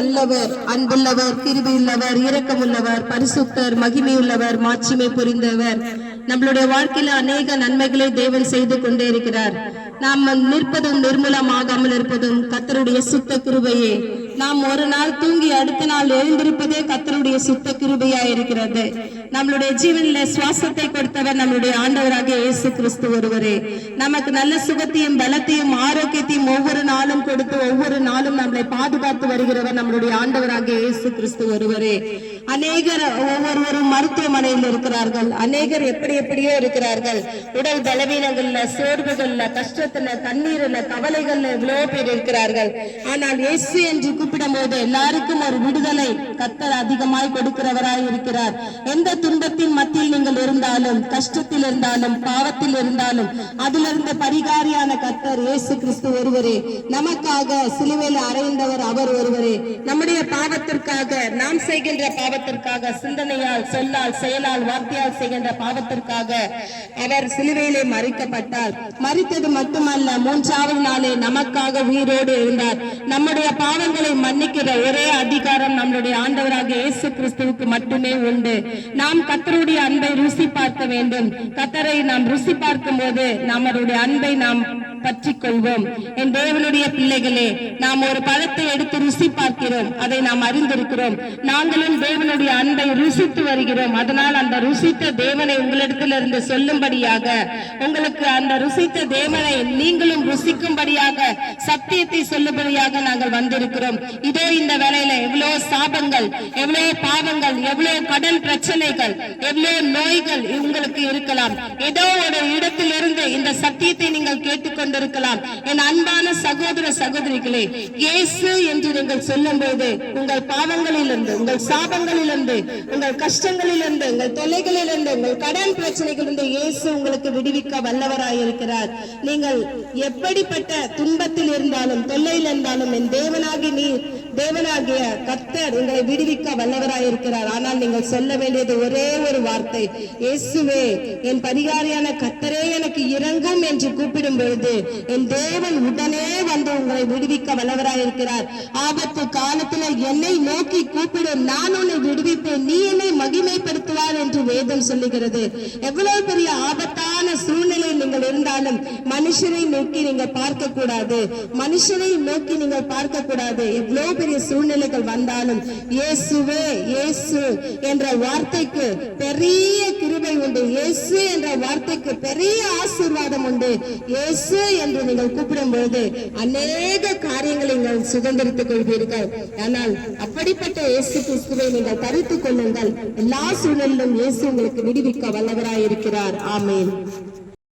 நல்லவர் அன்புள்ளவர் திருவியுள்ளவர் இரக்கமுள்ளவர் பரிசுத்தர் மகிமையுள்ளவர் மாட்சிமை புரிந்தவர். நம்மளுடைய வாழ்க்கையில அநேக நன்மைகளை தேவன் செய்து கொண்டே இருக்கிறார். நாம் நிற்பதும் நிர்மூலமாகாமல் இருப்பதும் கத்தருடைய சுத்த கிருபையே. நாம் ஒரு நாள் தூங்கி அடுத்த நாள் எழுந்திருப்பதே கத்தருடைய சுத்த கிருபையா இருக்கிறது நம்மளுடைய ஜீவனில சுவாசத்தை கொடுத்தவர் நம்மளுடைய ஆண்டவராக இயேசு கிறிஸ்து ஒருவரே. நமக்கு நல்ல சுகத்தையும் பலத்தையும் ஆரோக்கியத்தையும் ஒவ்வொரு நாளும் கொடுத்து ஒவ்வொரு நாளும் நம்மளை பாதுகாத்து வருகிறவர் நம்மளுடைய ஆண்டவராக இயேசு கிறிஸ்து ஒருவரே. அநேகர் ஒவ்வொருவரும் மருத்துவமனையில் இருக்கிறார்கள். அநேகர் எப்படி எப்படியோ இருக்கிறார்கள். உடல் பலவீனங்கள்ல சோர்வுகள்ல கஷ்டத்துல கண்ணீர்ல கவலைகள்ல இவ்வளவு பேர் இருக்கிறார்கள். ஆனால் இயேசு என்று கூப்பிடும் போது எல்லாருக்கும் ஒரு விடுதலை கத்தர் அதிகமாய் கொடுக்கிறவராய் இருக்கிறார். எந்த துன்பத்தின் மத்தியில் நீங்கள் இருந்தாலும் கஷ்டத்தில் இருந்தாலும் பாவத்தில் இருந்தாலும் அதிலிருந்து பரிகாரியான கத்தர் இயேசு கிறிஸ்து ஒருவரே. நமக்காக சிலுவையில் அறைந்தவர் அவர் ஒருவரே. நம்முடைய பாவத்திற்காக நாம் செய்கின்ற பாவ பாவத்திற்காக சிந்தனையால் சொல்லால் செயலால் வார்த்தையால் செய்கின்ற பாவத்திற்காக அவர் சிலுவையிலே மறிக்கப்பட்டார். மறித்தது மட்டுமல்ல மூன்றாவது நாளே நமக்காக உயிரோடு இருந்தார். நம்முடைய பாவங்களை மன்னிக்கிற ஒரே அதிகாரம் நம்முடைய ஆண்டவராக இயேசு கிறிஸ்துவுக்கு மட்டுமே உண்டு. நாம் கத்தருடைய அன்பை ருசி பார்க்க வேண்டும். கத்தரை நாம் ருசி பார்க்கும் போது நம்மளுடைய அன்பை நாம் பற்றி கொள்வோம். என் தேவனுடைய பிள்ளைகளே நாம் ஒரு பழத்தை எடுத்து ருசி பார்க்கிறோம். அதை நாம் அறிந்திருக்கிறோம். நாங்களும் தேவ தேவனுடைய அன்பை ருசித்து வருகிறோம். அதனால் அந்த ருசித்த தேவனை உங்களிடத்தில் இருந்து சொல்லும்படியாக உங்களுக்கு அந்த ருசித்த தேவனை நீங்களும் ருசிக்கும்படியாக சத்தியத்தை சொல்லும்படியாக நாங்கள் வந்திருக்கிறோம். இதோ இந்த வேலையில எவ்வளவு சாபங்கள் எவ்வளவு பாவங்கள் எவ்வளவு கடன் பிரச்சனைகள் எவ்வளவு நோய்கள் உங்களுக்கு இருக்கலாம். ஏதோ ஒரு இடத்திலிருந்து இந்த சத்தியத்தை நீங்கள் கேட்டுக்கொண்டிருக்கலாம். என் அன்பான சகோதர சகோதரிகளே இயேசு என்று நீங்கள் சொல்லும் போது உங்கள் பாவங்களிலிருந்து உங்கள் சாபங்கள் துன்பங்களிலிருந்து உங்கள் கஷ்டங்களிலிருந்து உங்கள் தொல்லைகளிலிருந்து உங்கள் கடன் பிரச்சனைகளிலிருந்து இயேசு உங்களுக்கு விடுவிக்க வல்லவராயிருக்கிறார். நீங்கள் எப்படிப்பட்ட துன்பத்தில் இருந்தாலும் தொல்லையில் இருந்தாலும் என் தேவனாகி நீர் தேவனாகிய கத்தர் உங்களை விடுவிக்க வல்லவராயிருக்கிறார். ஆனால் நீங்கள் சொல்ல வேண்டியது ஒரே ஒரு வார்த்தை. இயேசுவே என் பரிகாரியான கத்தரே எனக்கு இறங்கும் என்று கூப்பிடும் பொழுது என் தேவன் உடனே வந்து உங்களை விடுவிக்க வல்லவராயிருக்கிறார். ஆபத்து காலத்துல என்னை நோக்கி கூப்பிடும் நான் உன்னை விடுவிப்பேன். நீ என்னை மகிமைப்படுத்துவார் என்று வேதம் சொல்லுகிறது. எவ்வளவு பெரிய ஆபத்தான இருந்தாலும் மனுஷரை நோக்கி நீங்க பார்க்க கூடாது மனுஷரை நோக்கி நீங்க பார்க்க கூடாது எவ்வளவு பெரிய சூழ்நிலைகள் வந்தாலும் இயேசுவே இயேசு என்ற வார்த்தைக்கு பெரிய கிருபை உண்டு. இயேசு என்ற வார்த்தைக்கு பெரிய ஆசீர்வாதம் உண்டு. இயேசு என்று நீங்கள் கூப்பிடும் பொழுது அநேக காரியங்களை நீங்கள் சுதந்திரித்துக் கொள்வீர்கள். ஆனால் அப்படிப்பட்ட இயேசு கிறிஸ்துவை நீங்கள் தரித்துக் கொள்ளுங்கள். எல்லா சூழலிலும் இயேசு உங்களுக்கு விடுவிக்க வல்லவராயிருக்கிறார். ஆமேன்.